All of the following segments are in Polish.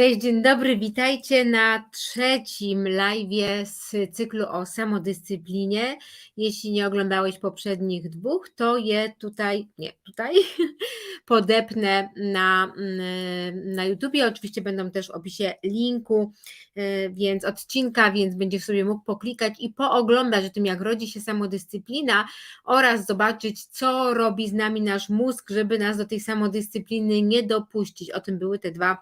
Cześć, dzień dobry, witajcie na trzecim live z cyklu o samodyscyplinie. Jeśli nie oglądałeś poprzednich dwóch, to je tutaj, nie tutaj, podepnę na, mm, na YouTubie. Oczywiście będą też w opisie linku, y, więc odcinka, więc będziesz sobie mógł poklikać i pooglądać o tym, jak rodzi się samodyscyplina oraz zobaczyć, co robi z nami nasz mózg, żeby nas do tej samodyscypliny nie dopuścić. O tym były te dwa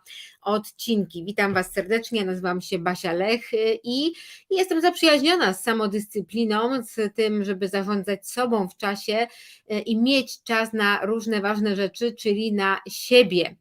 odcinki. Witam Was serdecznie, nazywam się Basia Lech i jestem zaprzyjaźniona z samodyscypliną, z tym, żeby zarządzać sobą w czasie y, i mieć czas na różne ważne rzeczy, czyli na siebie.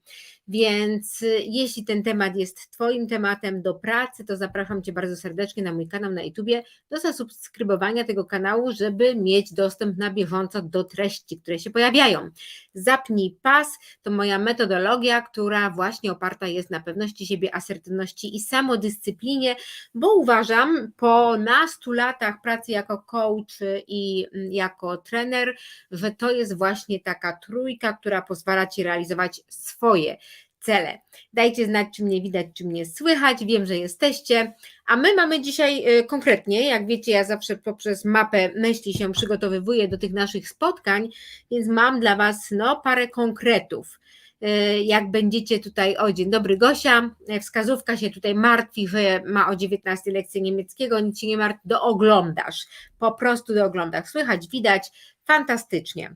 Więc y, jeśli ten temat jest Twoim tematem do pracy, to zapraszam Cię bardzo serdecznie na mój kanał na YouTubie do zasubskrybowania tego kanału, żeby mieć dostęp na bieżąco do treści, które się pojawiają. Zapnij pas to moja metodologia, która właśnie oparta jest na pewności siebie, asertywności i samodyscyplinie, bo uważam po nastu latach pracy jako coach i mm, jako trener, że to jest właśnie taka trójka, która pozwala Ci realizować swoje cele. Dajcie znać, czy mnie widać, czy mnie słychać. Wiem, że jesteście. A my mamy dzisiaj y, konkretnie, jak wiecie, ja zawsze poprzez mapę myśli się przygotowywuję do tych naszych spotkań, więc mam dla Was no, parę konkretów. Y, jak będziecie tutaj, o dzień dobry Gosia, wskazówka się tutaj martwi, że ma o 19 lekcję niemieckiego, nic się nie martwi, dooglądasz, po prostu dooglądasz, słychać, widać, fantastycznie.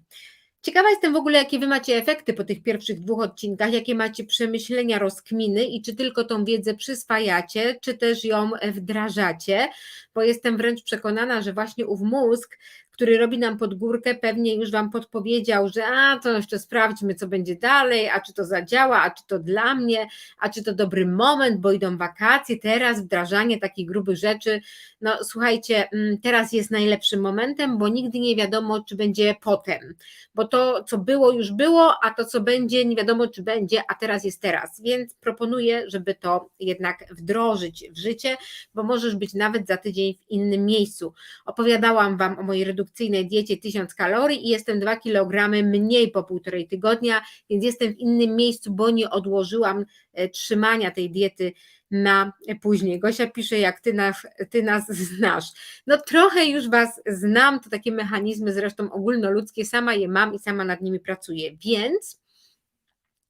Ciekawa jestem w ogóle, jakie Wy macie efekty po tych pierwszych dwóch odcinkach, jakie macie przemyślenia, rozkminy i czy tylko tą wiedzę przyswajacie, czy też ją wdrażacie, bo jestem wręcz przekonana, że właśnie ów mózg który robi nam pod górkę, pewnie już Wam podpowiedział, że a to jeszcze sprawdźmy, co będzie dalej, a czy to zadziała, a czy to dla mnie, a czy to dobry moment, bo idą wakacje, teraz wdrażanie takich grubych rzeczy. No słuchajcie, mm, teraz jest najlepszym momentem, bo nigdy nie wiadomo, czy będzie potem, bo to, co było, już było, a to, co będzie, nie wiadomo, czy będzie, a teraz jest teraz, więc proponuję, żeby to jednak wdrożyć w życie, bo możesz być nawet za tydzień w innym miejscu. Opowiadałam Wam o mojej redukcji redukcyjnej diecie 1000 kalorii i jestem 2 kg mniej po półtorej tygodnia, więc jestem w innym miejscu, bo nie odłożyłam e, trzymania tej diety na później. Gosia pisze, jak ty nas, ty nas znasz. No trochę już Was znam, to takie mechanizmy zresztą ogólnoludzkie, sama je mam i sama nad nimi pracuję, więc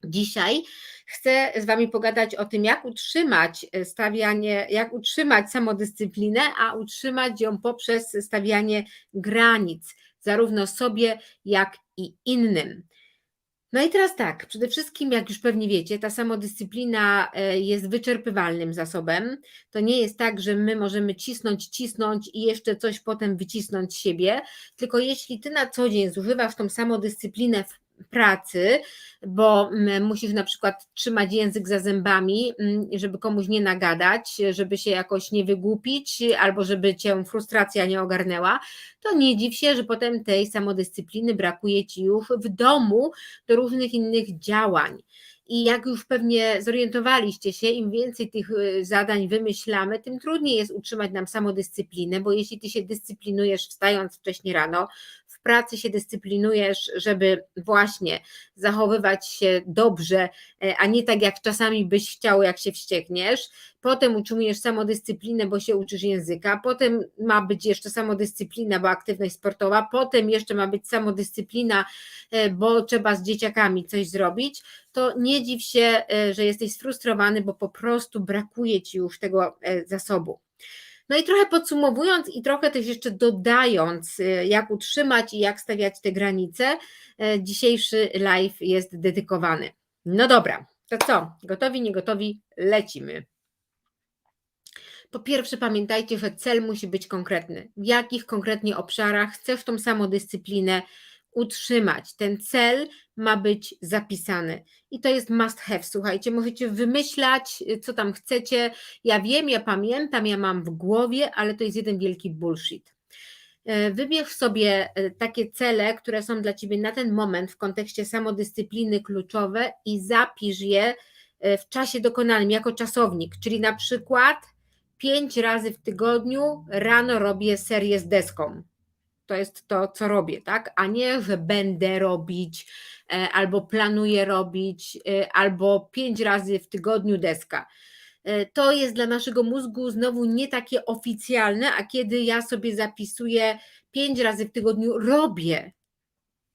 Dzisiaj chcę z Wami pogadać o tym, jak utrzymać e, stawianie, jak utrzymać samodyscyplinę, a utrzymać ją poprzez stawianie granic, zarówno sobie, jak i innym. No i teraz tak, przede wszystkim, jak już pewnie wiecie, ta samodyscyplina e, jest wyczerpywalnym zasobem. To nie jest tak, że my możemy cisnąć, cisnąć i jeszcze coś potem wycisnąć z siebie, tylko jeśli ty na co dzień zużywasz tą samodyscyplinę w pracy, bo mm, musisz na przykład trzymać język za zębami, mm, żeby komuś nie nagadać, żeby się jakoś nie wygłupić, albo żeby cię frustracja nie ogarnęła, to nie dziw się, że potem tej samodyscypliny brakuje ci już w domu do różnych innych działań. I jak już pewnie zorientowaliście się, im więcej tych y, zadań wymyślamy, tym trudniej jest utrzymać nam samodyscyplinę, bo jeśli ty się dyscyplinujesz wstając wcześniej rano, w pracy się dyscyplinujesz, żeby właśnie zachowywać się dobrze, e, a nie tak jak czasami byś chciał, jak się wściekniesz. Potem utrzymujesz samodyscyplinę, bo się uczysz języka, potem ma być jeszcze samodyscyplina, bo aktywność sportowa, potem jeszcze ma być samodyscyplina, e, bo trzeba z dzieciakami coś zrobić. To nie dziw się, e, że jesteś sfrustrowany, bo po prostu brakuje ci już tego zasobu. No i trochę podsumowując i trochę też jeszcze dodając, y, jak utrzymać i jak stawiać te granice, y, dzisiejszy live jest dedykowany. No dobra, to co? Gotowi, nie gotowi? Lecimy. Po pierwsze, pamiętajcie, że cel musi być konkretny. W jakich konkretnie obszarach chcesz tą samodyscyplinę utrzymać. Ten cel ma być zapisany. I to jest must have. Słuchajcie, możecie wymyślać, y, co tam chcecie. Ja wiem, ja pamiętam, ja mam w głowie, ale to jest jeden wielki bullshit. E, wybierz sobie e, takie cele, które są dla ciebie na ten moment w kontekście samodyscypliny kluczowe i zapisz je e, w czasie dokonanym jako czasownik, czyli na przykład pięć razy w tygodniu rano robię serię z deską to jest to, co robię, tak? A nie, że będę robić e, albo planuję robić, e, albo pięć razy w tygodniu deska. E, to jest dla naszego mózgu znowu nie takie oficjalne, a kiedy ja sobie zapisuję pięć razy w tygodniu robię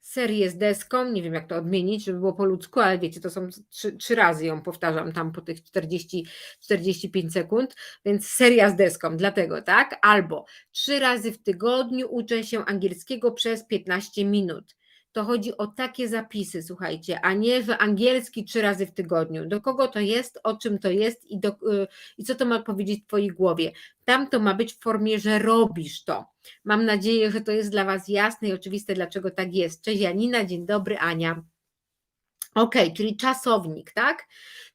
serię z deską, nie wiem jak to odmienić, żeby było po ludzku, ale wiecie, to są trzy, trzy razy ją powtarzam tam po tych 40-45 sekund, więc seria z deską, dlatego tak, albo trzy razy w tygodniu uczę się angielskiego przez 15 minut to chodzi o takie zapisy, słuchajcie, a nie w angielski trzy razy w tygodniu. Do kogo to jest, o czym to jest i, do, y, i co to ma powiedzieć w Twojej głowie. Tam to ma być w formie, że robisz to. Mam nadzieję, że to jest dla Was jasne i oczywiste, dlaczego tak jest. Cześć Janina, dzień dobry Ania. Ok, czyli czasownik, tak?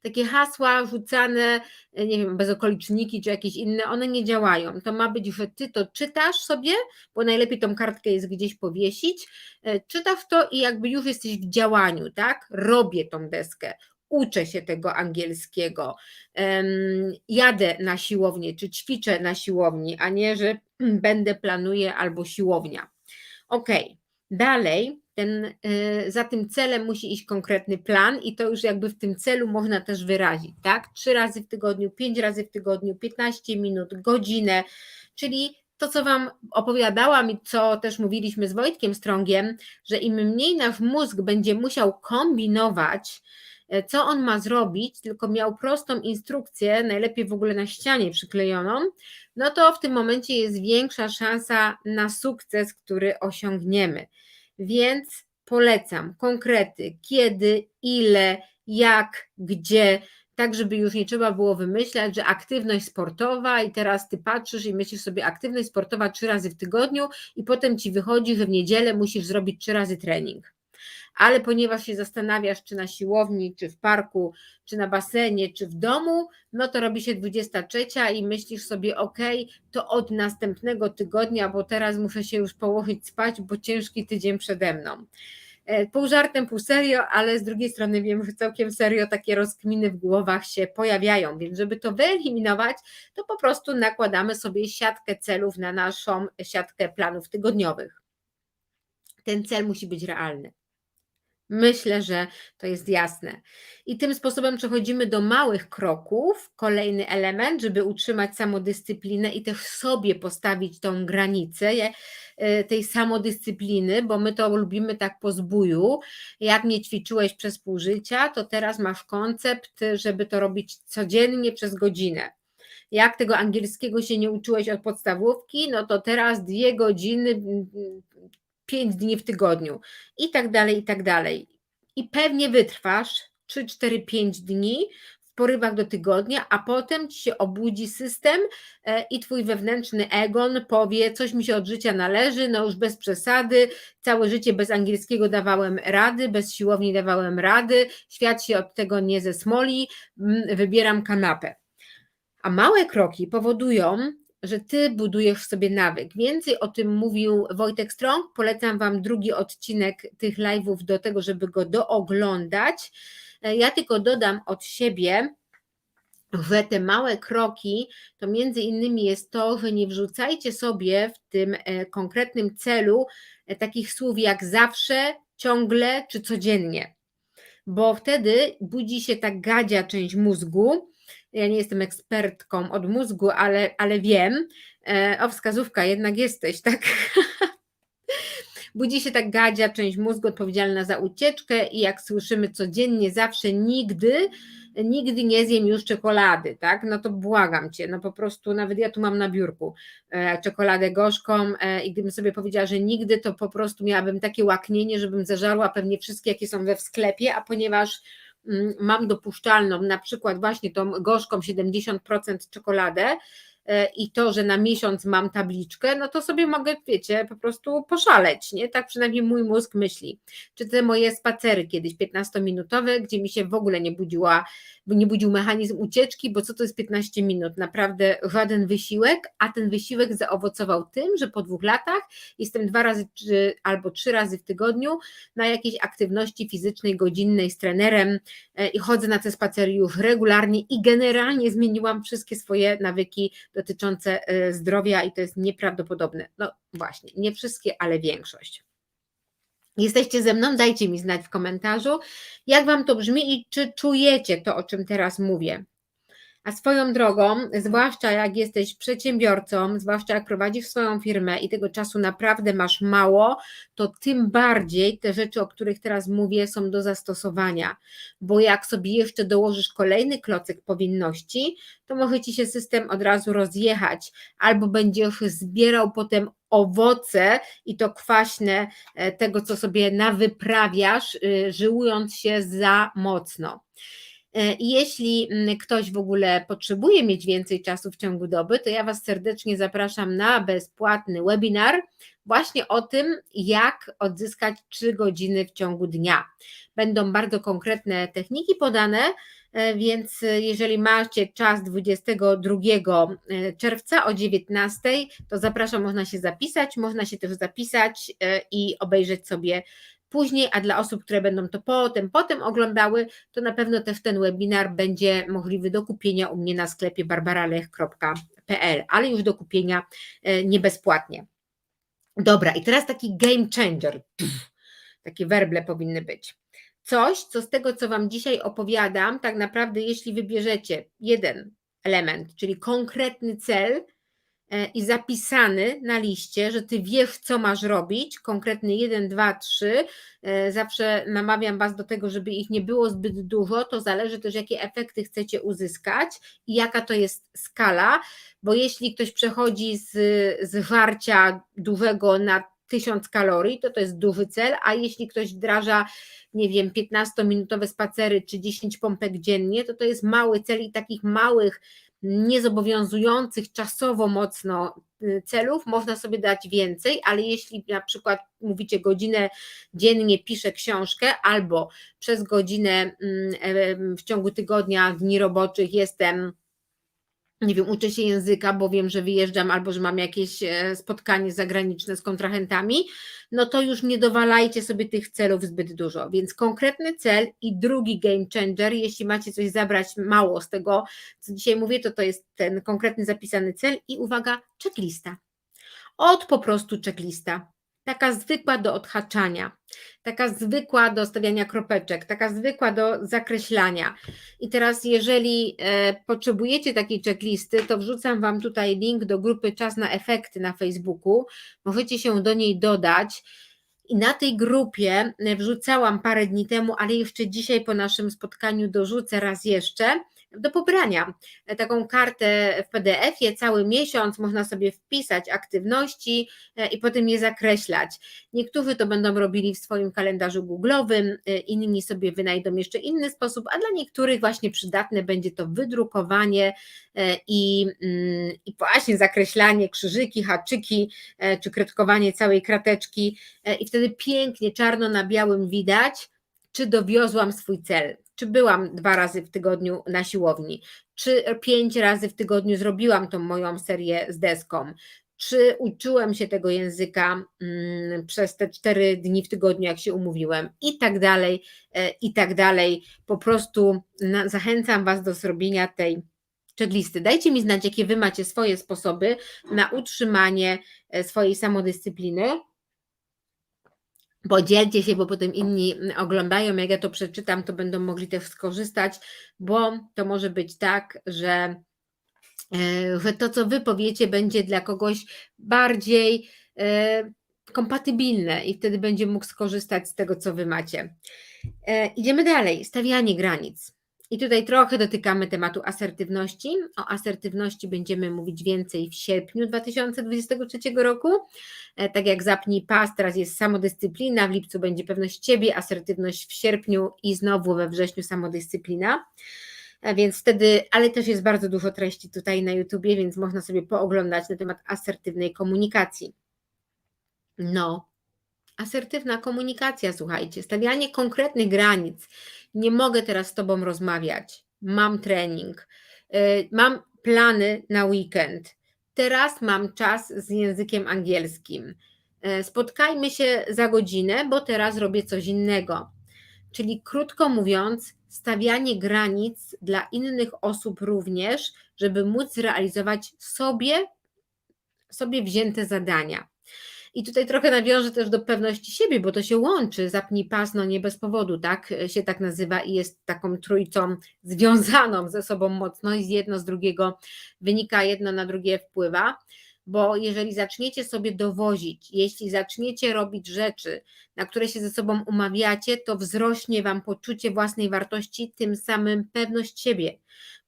Takie hasła rzucane, e, nie wiem, bezokoliczniki czy jakieś inne, one nie działają. To ma być, że ty to czytasz sobie, bo najlepiej tą kartkę jest gdzieś powiesić. E, czytasz to i jakby już jesteś w działaniu, tak? Robię tą deskę, uczę się tego angielskiego, jadę na siłownię, czy ćwiczę na siłowni, a nie, że będę, planuję albo siłownia. Ok, dalej ten, y, za tym celem musi iść konkretny plan i to już jakby w tym celu można też wyrazić, tak? Trzy razy w tygodniu, pięć razy w tygodniu, 15 minut, godzinę, czyli to, co Wam opowiadałam i co też mówiliśmy z Wojtkiem Strągiem, że im mniej nasz mózg będzie musiał kombinować, e, co on ma zrobić, tylko miał prostą instrukcję, najlepiej w ogóle na ścianie przyklejoną, no to w tym momencie jest większa szansa na sukces, który osiągniemy. Więc polecam konkrety, kiedy, ile, jak, gdzie, tak żeby już nie trzeba było wymyślać, że aktywność sportowa i teraz ty patrzysz i myślisz sobie aktywność sportowa trzy razy w tygodniu i potem ci wychodzi, że w niedzielę musisz zrobić trzy razy trening ale ponieważ się zastanawiasz, czy na siłowni, czy w parku, czy na basenie, czy w domu, no to robi się 23 i myślisz sobie, ok, to od następnego tygodnia, bo teraz muszę się już położyć spać, bo ciężki tydzień przede mną. E, pół żartem, pół serio, ale z drugiej strony wiem, że całkiem serio takie rozkminy w głowach się pojawiają, więc żeby to wyeliminować, to po prostu nakładamy sobie siatkę celów na naszą siatkę planów tygodniowych. Ten cel musi być realny. Myślę, że to jest jasne. I tym sposobem przechodzimy do małych kroków. Kolejny element, żeby utrzymać samodyscyplinę i też sobie postawić tą granicę e, tej samodyscypliny, bo my to lubimy tak po zbóju. Jak nie ćwiczyłeś przez pół życia, to teraz masz koncept, żeby to robić codziennie przez godzinę jak tego angielskiego się nie uczyłeś od podstawówki, no to teraz dwie godziny 5 dni w tygodniu i tak dalej, i tak dalej. I pewnie wytrwasz 3, 4, 5 dni w porywach do tygodnia, a potem ci się obudzi system e, i twój wewnętrzny egon powie, coś mi się od życia należy, no już bez przesady, całe życie bez angielskiego dawałem rady, bez siłowni dawałem rady, świat się od tego nie zesmoli, wybieram kanapę. A małe kroki powodują, że ty budujesz sobie nawyk. Więcej o tym mówił Wojtek Strong. Polecam Wam drugi odcinek tych live'ów do tego, żeby go dooglądać. E, ja tylko dodam od siebie, że te małe kroki to między innymi jest to, że nie wrzucajcie sobie w tym e, konkretnym celu e, takich słów jak zawsze, ciągle czy codziennie, bo wtedy budzi się ta gadzia część mózgu, ja nie jestem ekspertką od mózgu, ale, ale wiem, e, o wskazówka, jednak jesteś, tak? Budzi się tak gadzia, część mózgu odpowiedzialna za ucieczkę i jak słyszymy codziennie, zawsze, nigdy, nigdy nie zjem już czekolady, tak? No to błagam cię, no po prostu nawet ja tu mam na biurku e, czekoladę gorzką e, i gdybym sobie powiedziała, że nigdy, to po prostu miałabym takie łaknienie, żebym zażarła pewnie wszystkie, jakie są we sklepie, a ponieważ mam dopuszczalną, na przykład właśnie tą gorzką 70% czekoladę, i to, że na miesiąc mam tabliczkę, no to sobie mogę, wiecie, po prostu poszaleć, nie? Tak przynajmniej mój mózg myśli. Czy te moje spacery kiedyś 15-minutowe, gdzie mi się w ogóle nie budziła, nie budził mechanizm ucieczki, bo co to jest 15 minut? Naprawdę żaden wysiłek, a ten wysiłek zaowocował tym, że po dwóch latach jestem dwa razy albo trzy razy w tygodniu na jakiejś aktywności fizycznej, godzinnej z trenerem e, i chodzę na te spacery już regularnie i generalnie zmieniłam wszystkie swoje nawyki dotyczące e, zdrowia i to jest nieprawdopodobne. No właśnie, nie wszystkie, ale większość. Jesteście ze mną? Dajcie mi znać w komentarzu, jak Wam to brzmi i czy czujecie to, o czym teraz mówię. A swoją drogą, zwłaszcza jak jesteś przedsiębiorcą, zwłaszcza jak prowadzisz swoją firmę i tego czasu naprawdę masz mało, to tym bardziej te rzeczy, o których teraz mówię, są do zastosowania. Bo jak sobie jeszcze dołożysz kolejny klocek powinności, to może ci się system od razu rozjechać, albo będziesz zbierał potem owoce i to kwaśne e, tego, co sobie nawyprawiasz, y, żyłując się za mocno. E, jeśli mm, ktoś w ogóle potrzebuje mieć więcej czasu w ciągu doby, to ja Was serdecznie zapraszam na bezpłatny webinar właśnie o tym, jak odzyskać 3 godziny w ciągu dnia. Będą bardzo konkretne techniki podane, e, więc jeżeli macie czas 22 e, czerwca o 19, to zapraszam, można się zapisać, można się też zapisać i obejrzeć sobie później, a dla osób, które będą to potem, potem oglądały, to na pewno też ten webinar będzie możliwy do kupienia u mnie na sklepie barbaralech.pl, ale już do kupienia e, nie bezpłatnie. Dobra, i teraz taki game changer. takie werble powinny być. Coś, co z tego, co Wam dzisiaj opowiadam, tak naprawdę, jeśli wybierzecie jeden element, czyli konkretny cel, i zapisany na liście, że ty wiesz, co masz robić, konkretny 1, 2, 3. Zawsze namawiam Was do tego, żeby ich nie było zbyt dużo. To zależy też, jakie efekty chcecie uzyskać i jaka to jest skala, bo jeśli ktoś przechodzi z, z żarcia dużego na 1000 kalorii, to to jest duży cel, a jeśli ktoś wdraża, nie wiem, 15-minutowe spacery czy 10 pompek dziennie, to to jest mały cel i takich małych niezobowiązujących czasowo mocno y, celów, można sobie dać więcej, ale jeśli na przykład mówicie godzinę dziennie piszę książkę albo przez godzinę mm, w ciągu tygodnia, dni roboczych jestem nie wiem, uczę się języka, bo wiem, że wyjeżdżam albo że mam jakieś e, spotkanie zagraniczne z kontrahentami, no to już nie dowalajcie sobie tych celów zbyt dużo. Więc konkretny cel i drugi game changer, jeśli macie coś zabrać mało z tego, co dzisiaj mówię, to to jest ten konkretny zapisany cel i uwaga, checklista. Od po prostu checklista taka zwykła do odhaczania, taka zwykła do stawiania kropeczek, taka zwykła do zakreślania. I teraz, jeżeli e, potrzebujecie takiej checklisty, to wrzucam Wam tutaj link do grupy Czas na Efekty na Facebooku. Możecie się do niej dodać. I na tej grupie e, wrzucałam parę dni temu, ale jeszcze dzisiaj po naszym spotkaniu dorzucę raz jeszcze do pobrania. Taką kartę w PDF-ie cały miesiąc można sobie wpisać aktywności e, i potem je zakreślać. Niektórzy to będą robili w swoim kalendarzu Google'owym, e, inni sobie wynajdą jeszcze inny sposób, a dla niektórych właśnie przydatne będzie to wydrukowanie e, i, mm, i właśnie zakreślanie, krzyżyki, haczyki, czy kredkowanie całej krateczki i wtedy pięknie czarno na białym widać, czy dowiozłam swój cel czy byłam dwa razy w tygodniu na siłowni, czy pięć razy w tygodniu zrobiłam tą moją serię z deską, czy uczyłem się tego języka mm, przez te cztery dni w tygodniu, jak się umówiłem, i tak dalej, e, i tak dalej. Po prostu zachęcam Was do zrobienia tej checklisty. Dajcie mi znać, jakie Wy macie swoje sposoby na utrzymanie e, swojej samodyscypliny. Podzielcie się, bo potem inni oglądają, jak ja to przeczytam, to będą mogli też skorzystać, bo to może być tak, że, e, że to, co wy powiecie, będzie dla kogoś bardziej e, kompatybilne i wtedy będzie mógł skorzystać z tego, co wy macie. E, idziemy dalej. Stawianie granic. I tutaj trochę dotykamy tematu asertywności. O asertywności będziemy mówić więcej w sierpniu 2023 roku. E, tak jak zapnij pas, teraz jest samodyscyplina, w lipcu będzie pewność siebie, asertywność w sierpniu i znowu we wrześniu samodyscyplina. E, więc wtedy, ale też jest bardzo dużo treści tutaj na YouTubie, więc można sobie pooglądać na temat asertywnej komunikacji. No, asertywna komunikacja, słuchajcie, stawianie konkretnych granic. Nie mogę teraz z Tobą rozmawiać, mam trening, e, mam plany na weekend teraz mam czas z językiem angielskim. E, spotkajmy się za godzinę, bo teraz robię coś innego. Czyli krótko mówiąc, stawianie granic dla innych osób również, żeby móc zrealizować sobie, sobie wzięte zadania. I tutaj trochę nawiążę też do pewności siebie, bo to się łączy, zapnij pas, no nie bez powodu, tak się tak nazywa i jest taką trójcą związaną ze sobą mocno i z jedno z drugiego wynika, jedno na drugie wpływa bo jeżeli zaczniecie sobie dowozić, jeśli zaczniecie robić rzeczy, na które się ze sobą umawiacie, to wzrośnie Wam poczucie własnej wartości, tym samym pewność siebie.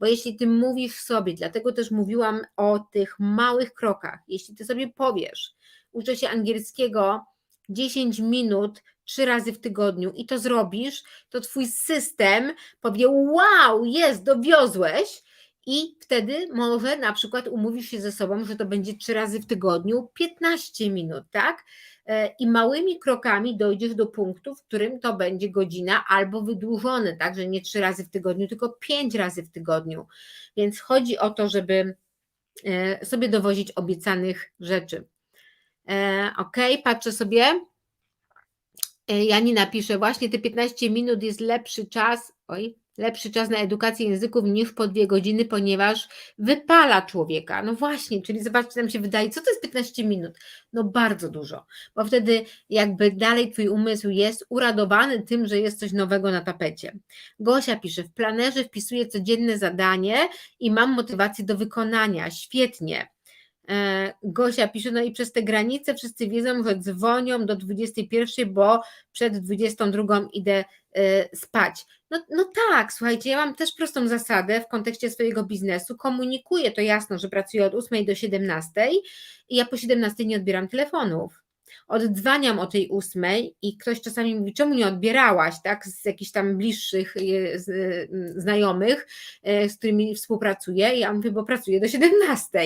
Bo jeśli Ty mówisz sobie, dlatego też mówiłam o tych małych krokach, jeśli Ty sobie powiesz, uczę się angielskiego 10 minut trzy razy w tygodniu i to zrobisz, to Twój system powie: Wow, jest, dowiozłeś i wtedy może na przykład umówisz się ze sobą, że to będzie trzy razy w tygodniu 15 minut, tak? E, I małymi krokami dojdziesz do punktu, w którym to będzie godzina albo wydłużone, tak, że nie trzy razy w tygodniu, tylko pięć razy w tygodniu. Więc chodzi o to, żeby e, sobie dowozić obiecanych rzeczy. E, ok, patrzę sobie. Janina pisze, właśnie te 15 minut jest lepszy czas. Oj, lepszy czas na edukację języków niż po dwie godziny, ponieważ wypala człowieka. No właśnie, czyli zobaczcie, nam się wydaje, co to jest 15 minut? No bardzo dużo, bo wtedy jakby dalej twój umysł jest uradowany tym, że jest coś nowego na tapecie. Gosia pisze, w planerze wpisuję codzienne zadanie i mam motywację do wykonania. Świetnie. E, Gosia pisze, no i przez te granice wszyscy wiedzą, że dzwonią do 21, bo przed 22 idę e, spać. No, no tak, słuchajcie, ja mam też prostą zasadę w kontekście swojego biznesu. Komunikuję to jasno, że pracuję od 8 do 17 i ja po 17 nie odbieram telefonów oddzwaniam o tej ósmej i ktoś czasami mówi, czemu nie odbierałaś, tak, z jakichś tam bliższych e, znajomych, e, z którymi współpracuję, ja mówię, bo pracuję do 17,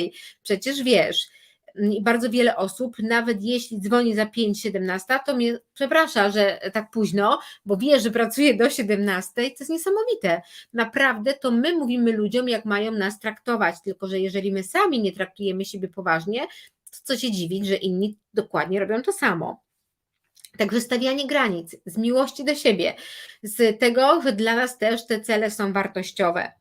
przecież wiesz, i bardzo wiele osób, nawet jeśli dzwoni za 5-17, to mnie przeprasza, że tak późno, bo wie, że pracuje do 17, to jest niesamowite. Naprawdę to my mówimy ludziom, jak mają nas traktować, tylko że jeżeli my sami nie traktujemy siebie poważnie, co się dziwić, że inni dokładnie robią to samo. Także stawianie granic z miłości do siebie, z tego, że dla nas też te cele są wartościowe.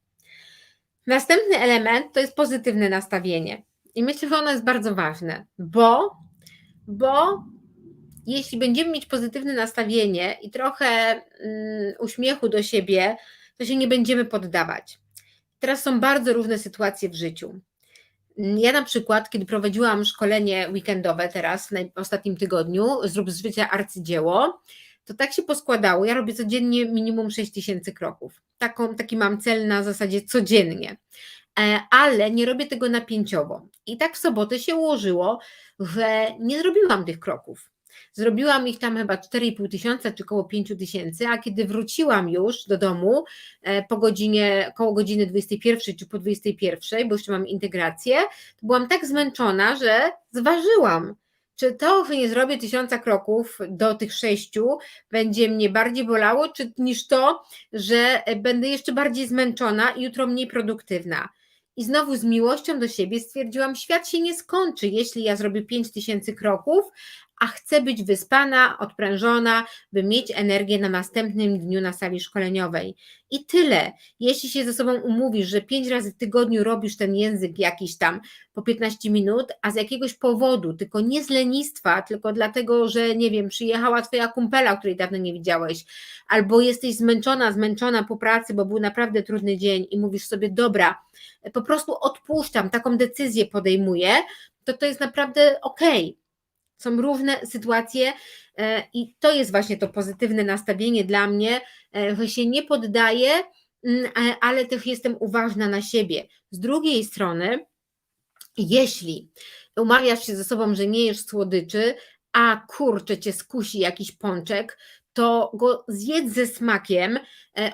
Następny element to jest pozytywne nastawienie. I myślę, że ono jest bardzo ważne, bo, bo jeśli będziemy mieć pozytywne nastawienie i trochę mm, uśmiechu do siebie, to się nie będziemy poddawać. Teraz są bardzo różne sytuacje w życiu. Ja na przykład, kiedy prowadziłam szkolenie weekendowe teraz w ostatnim tygodniu, zrób z życia arcydzieło, to tak się poskładało. Ja robię codziennie minimum 6 tysięcy kroków. Taką, taki mam cel na zasadzie codziennie, e, ale nie robię tego napięciowo. I tak w sobotę się ułożyło, że nie zrobiłam tych kroków. Zrobiłam ich tam chyba 4,5 tysiąca czy około 5 tysięcy, a kiedy wróciłam już do domu e, po godzinie, koło godziny 21 czy po 21, bo jeszcze mam integrację, to byłam tak zmęczona, że zważyłam, czy to, że nie zrobię tysiąca kroków do tych sześciu, będzie mnie bardziej bolało, czy niż to, że będę jeszcze bardziej zmęczona i jutro mniej produktywna. I znowu z miłością do siebie stwierdziłam, świat się nie skończy, jeśli ja zrobię 5000 kroków, a chcę być wyspana, odprężona, by mieć energię na następnym dniu na sali szkoleniowej. I tyle. Jeśli się ze sobą umówisz, że pięć razy w tygodniu robisz ten język jakiś tam po 15 minut, a z jakiegoś powodu, tylko nie z lenistwa, tylko dlatego, że nie wiem, przyjechała twoja kumpela, której dawno nie widziałeś, albo jesteś zmęczona, zmęczona po pracy, bo był naprawdę trudny dzień i mówisz sobie, dobra, po prostu odpuszczam, taką decyzję podejmuję, to to jest naprawdę okej. Okay są różne sytuacje e, i to jest właśnie to pozytywne nastawienie dla mnie, e, że się nie poddaję, mm, e, ale też jestem uważna na siebie. Z drugiej strony, jeśli umawiasz się ze sobą, że nie jesz słodyczy, a kurczę cię skusi jakiś pączek, to go zjedz ze smakiem,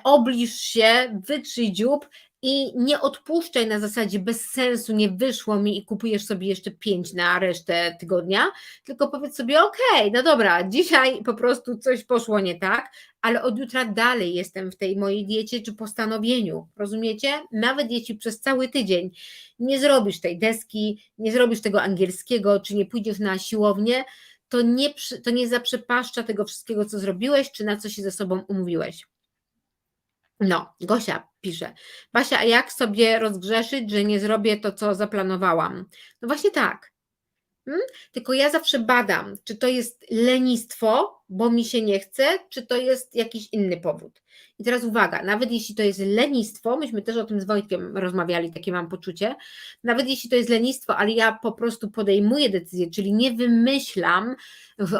obliż się, wytrzyj dziób i nie odpuszczaj na zasadzie bez sensu, nie wyszło mi i kupujesz sobie jeszcze pięć na resztę tygodnia, tylko powiedz sobie, ok, no dobra, dzisiaj po prostu coś poszło nie tak, ale od jutra dalej jestem w tej mojej diecie czy postanowieniu, rozumiecie? Nawet jeśli przez cały tydzień nie zrobisz tej deski, nie zrobisz tego angielskiego, czy nie pójdziesz na siłownię, to nie, to nie zaprzepaszcza tego wszystkiego, co zrobiłeś, czy na co się ze sobą umówiłeś. No, Gosia pisze. Basia, a jak sobie rozgrzeszyć, że nie zrobię to, co zaplanowałam? No właśnie tak. Hmm? Tylko ja zawsze badam, czy to jest lenistwo, bo mi się nie chce, czy to jest jakiś inny powód. I teraz uwaga, nawet jeśli to jest lenistwo, myśmy też o tym z Wojtkiem rozmawiali, takie mam poczucie, nawet jeśli to jest lenistwo, ale ja po prostu podejmuję decyzję, czyli nie wymyślam,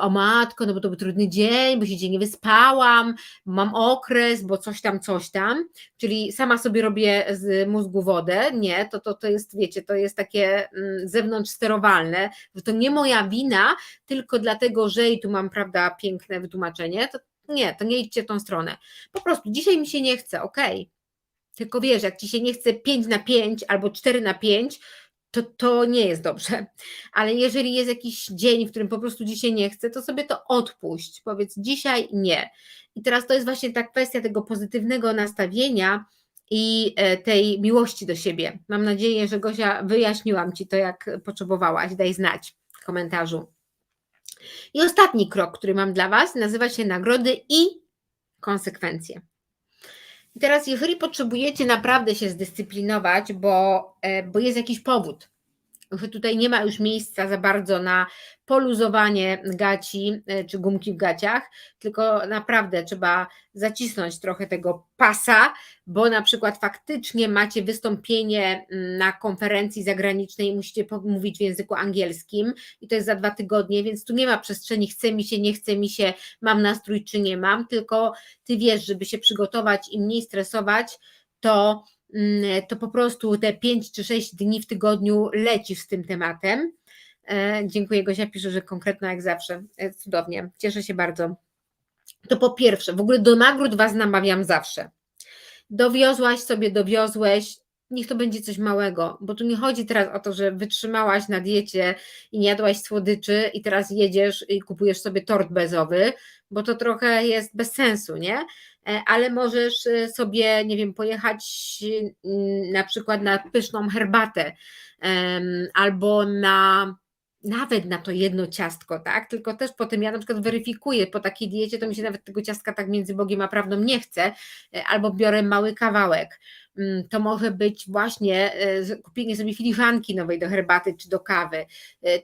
o matko, no bo to był trudny dzień, bo się dzień nie wyspałam, mam okres, bo coś tam, coś tam, czyli sama sobie robię z mózgu wodę, nie, to, to, to jest, wiecie, to jest takie mm, zewnątrz sterowalne, że to nie moja wina, tylko dlatego, że i tu mam, prawda, piękne wytłumaczenie, to nie, to nie idźcie w tą stronę. Po prostu dzisiaj mi się nie chce, ok. Tylko wiesz, jak ci się nie chce 5 na 5 albo 4 na 5, to, to nie jest dobrze. Ale jeżeli jest jakiś dzień, w którym po prostu dzisiaj nie chce, to sobie to odpuść. Powiedz dzisiaj nie. I teraz to jest właśnie ta kwestia tego pozytywnego nastawienia i e, tej miłości do siebie. Mam nadzieję, że Gosia wyjaśniłam ci to, jak potrzebowałaś. Daj znać w komentarzu. I ostatni krok, który mam dla Was, nazywa się nagrody i konsekwencje. I teraz, jeżeli potrzebujecie naprawdę się zdyscyplinować, bo, e, bo jest jakiś powód, tutaj nie ma już miejsca za bardzo na poluzowanie gaci e, czy gumki w gaciach, tylko naprawdę trzeba zacisnąć trochę tego pasa, bo na przykład faktycznie macie wystąpienie mm, na konferencji zagranicznej i musicie mówić w języku angielskim i to jest za dwa tygodnie, więc tu nie ma przestrzeni chce mi się, nie chce mi się, mam nastrój czy nie mam, tylko ty wiesz, żeby się przygotować i mniej stresować, to to po prostu te 5 czy 6 dni w tygodniu lecisz z tym tematem. E, dziękuję, Gosia pisze, że konkretna jak zawsze. E, cudownie, cieszę się bardzo. To po pierwsze, w ogóle do nagród Was namawiam zawsze. Dowiozłaś sobie, dowiozłeś, niech to będzie coś małego, bo tu nie chodzi teraz o to, że wytrzymałaś na diecie i nie jadłaś słodyczy i teraz jedziesz i kupujesz sobie tort bezowy, bo to trochę jest bez sensu, nie? E, ale możesz e, sobie, nie wiem, pojechać mm, na przykład na pyszną herbatę albo na nawet na to jedno ciastko, tak? Tylko też potem ja na przykład weryfikuję po takiej diecie, to mi się nawet tego ciastka tak między Bogiem a prawdą nie chce, e, albo biorę mały kawałek. Mm, to może być właśnie kupienie sobie filiżanki nowej do herbaty czy do kawy,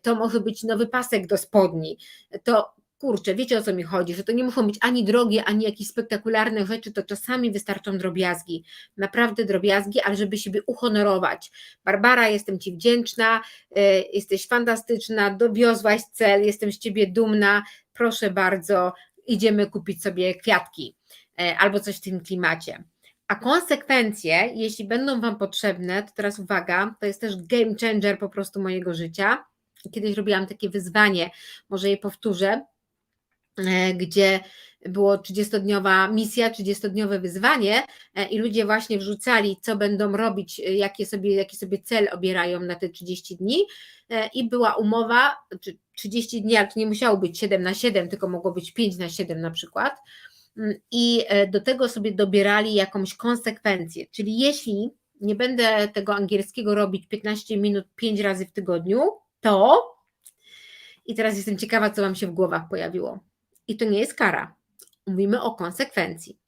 to może być nowy pasek do spodni, to kurczę, wiecie o co mi chodzi, że to nie muszą być ani drogie, ani jakieś spektakularne rzeczy, to czasami wystarczą drobiazgi, naprawdę drobiazgi, ale żeby siebie uhonorować. Barbara, jestem Ci wdzięczna, e, jesteś fantastyczna, dowiozłaś cel, jestem z Ciebie dumna, proszę bardzo, idziemy kupić sobie kwiatki e, albo coś w tym klimacie. A konsekwencje, jeśli będą Wam potrzebne, to teraz uwaga, to jest też game changer po prostu mojego życia. Kiedyś robiłam takie wyzwanie, może je powtórzę, gdzie było 30-dniowa misja, 30-dniowe wyzwanie e, i ludzie właśnie wrzucali, co będą robić, e, jakie sobie, jaki sobie cel obierają na te 30 dni i była umowa, 30 dni, ale to nie musiało być 7 na 7, tylko mogło być 5 na 7 na przykład mm, i do tego sobie dobierali jakąś konsekwencję, czyli jeśli nie będę tego angielskiego robić 15 minut 5 razy w tygodniu, to i teraz jestem ciekawa, co Wam się w głowach pojawiło i to nie jest kara. Mówimy o konsekwencji.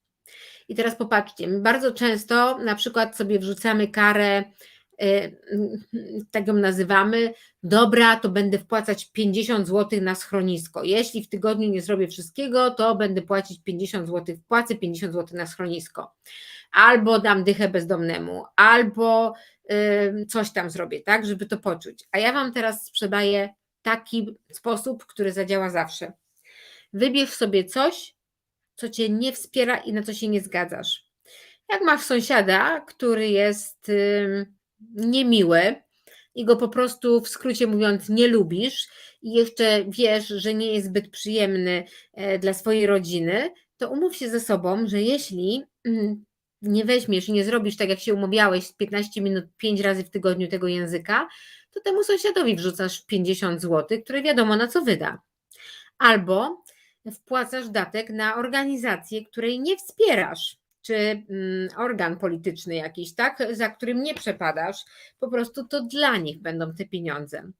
I teraz popatrzcie, bardzo często na przykład sobie wrzucamy karę, y, tak ją nazywamy, dobra, to będę wpłacać 50 zł na schronisko. Jeśli w tygodniu nie zrobię wszystkiego, to będę płacić 50 zł, wpłacę 50 zł na schronisko. Albo dam dychę bezdomnemu, albo y, coś tam zrobię, tak, żeby to poczuć. A ja Wam teraz sprzedaję taki sposób, który zadziała zawsze. Wybierz sobie coś, co cię nie wspiera i na co się nie zgadzasz. Jak masz sąsiada, który jest niemiły i go po prostu w skrócie mówiąc nie lubisz i jeszcze wiesz, że nie jest zbyt przyjemny e, dla swojej rodziny, to umów się ze sobą, że jeśli mm, nie weźmiesz i nie zrobisz tak, jak się umawiałeś, 15 minut 5 razy w tygodniu tego języka, to temu sąsiadowi wrzucasz 50 zł, które wiadomo na co wyda. Albo wpłacasz datek na organizację, której nie wspierasz, czy mm, organ polityczny jakiś, tak, za którym nie przepadasz, po prostu to dla nich będą te pieniądze.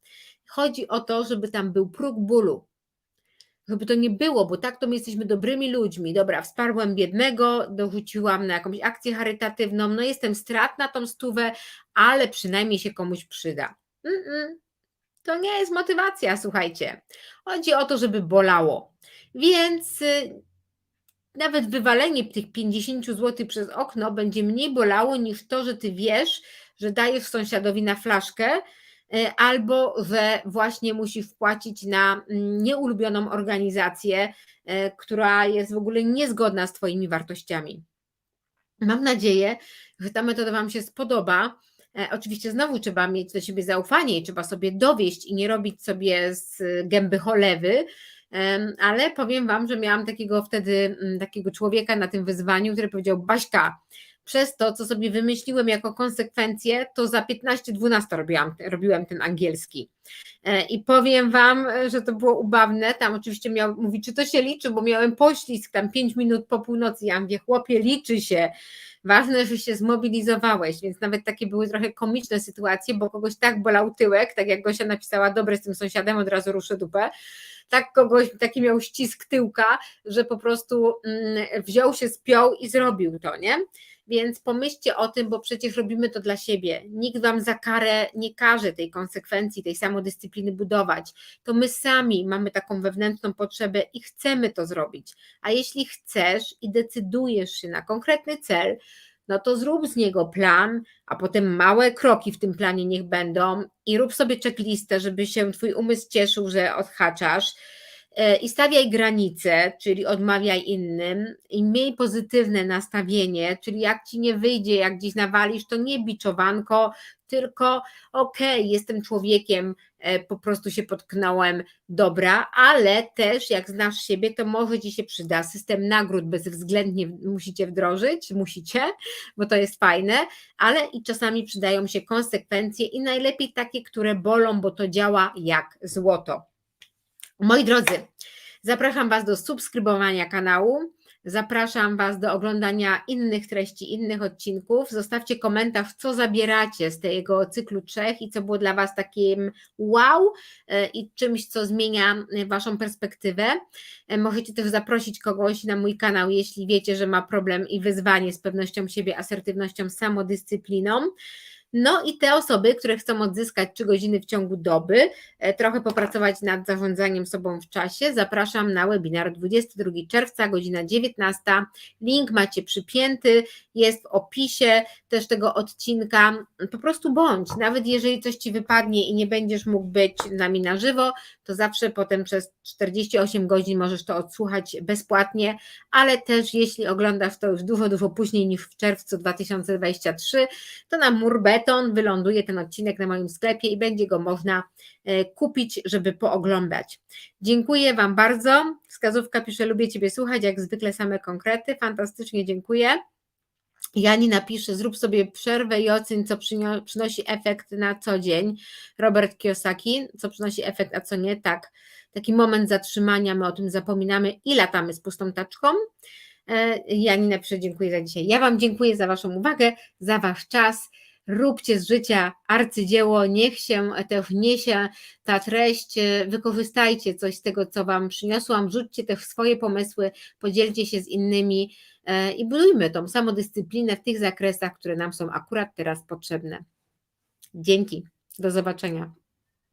Chodzi o to, żeby tam był próg bólu, żeby to nie było, bo tak to my jesteśmy dobrymi ludźmi. Dobra, wsparłem biednego, dorzuciłam na jakąś akcję charytatywną, no jestem stratna tą stówę, ale przynajmniej się komuś przyda. Mm -mm. to nie jest motywacja, słuchajcie. Chodzi o to, żeby bolało. Więc y, nawet wywalenie tych 50 zł przez okno będzie mniej bolało niż to, że ty wiesz, że dajesz sąsiadowi na flaszkę, y, albo że właśnie musisz wpłacić na mm, nieulubioną organizację, y, która jest w ogóle niezgodna z Twoimi wartościami. Mam nadzieję, że ta metoda Wam się spodoba. E, Oczywiście znowu trzeba mieć do siebie zaufanie i trzeba sobie dowieść i nie robić sobie z gęby cholewy, ale powiem Wam, że miałam takiego wtedy mm, takiego człowieka na tym wyzwaniu, który powiedział: Baśka, przez to, co sobie wymyśliłem jako konsekwencję, to za 15-12 robiłam, robiłem ten angielski. E, I powiem Wam, że to było ubawne. Tam oczywiście miał mówić, czy to się liczy, bo miałem poślizg tam 5 minut po północy. Ja mówię, chłopie, liczy się. Ważne, że się zmobilizowałeś, więc nawet takie były trochę komiczne sytuacje, bo kogoś tak bolał tyłek, tak jak Gosia napisała, dobre z tym sąsiadem, od razu ruszę dupę tak kogoś, taki miał ścisk tyłka, że po prostu mm, wziął się, spiął i zrobił to, nie? Więc pomyślcie o tym, bo przecież robimy to dla siebie. Nikt wam za karę nie każe tej konsekwencji, tej samodyscypliny budować. To my sami mamy taką wewnętrzną potrzebę i chcemy to zrobić. A jeśli chcesz i decydujesz się na konkretny cel, no to zrób z niego plan, a potem małe kroki w tym planie niech będą i rób sobie checklistę, żeby się Twój umysł cieszył, że odhaczasz. E, I stawiaj granice, czyli odmawiaj innym, i miej pozytywne nastawienie, czyli jak ci nie wyjdzie, jak gdzieś nawalisz, to nie biczowanko, tylko okej, okay, jestem człowiekiem, e, po prostu się potknąłem, dobra, ale też jak znasz siebie, to może ci się przyda system nagród bezwzględnie musicie wdrożyć, musicie, bo to jest fajne, ale i czasami przydają się konsekwencje i najlepiej takie, które bolą, bo to działa jak złoto. Moi drodzy, zapraszam Was do subskrybowania kanału. Zapraszam Was do oglądania innych treści, innych odcinków. Zostawcie komentarz, co zabieracie z tego cyklu trzech i co było dla Was takim wow e, i czymś, co zmienia Waszą perspektywę. E, możecie też zaprosić kogoś na mój kanał, jeśli wiecie, że ma problem i wyzwanie z pewnością siebie, asertywnością, samodyscypliną. No i te osoby, które chcą odzyskać 3 godziny w ciągu doby, e, trochę popracować nad zarządzaniem sobą w czasie, zapraszam na webinar 22 czerwca, godzina 19. Link macie przypięty, jest w opisie też tego odcinka. Po prostu bądź, nawet jeżeli coś Ci wypadnie i nie będziesz mógł być z nami na żywo, to zawsze potem przez 48 godzin możesz to odsłuchać bezpłatnie, ale też jeśli oglądasz to już dużo, dużo później niż w czerwcu 2023, to na Murbet beton, wyląduje ten odcinek na moim sklepie i będzie go można e, kupić, żeby pooglądać. Dziękuję Wam bardzo. Wskazówka pisze, lubię Ciebie słuchać, jak zwykle same konkrety. Fantastycznie dziękuję. Jani napisze, zrób sobie przerwę i oceń, co przynosi efekt na co dzień. Robert Kiyosaki, co przynosi efekt, a co nie. Tak, taki moment zatrzymania, my o tym zapominamy i latamy z pustą taczką. E, Jani napisze, dziękuję za dzisiaj. Ja Wam dziękuję za Waszą uwagę, za Wasz czas róbcie z życia arcydzieło, niech się też niesie ta treść, wykorzystajcie coś z tego, co Wam przyniosłam, wrzućcie też swoje pomysły, podzielcie się z innymi e, i budujmy tą samodyscyplinę w tych zakresach, które nam są akurat teraz potrzebne. Dzięki, do zobaczenia.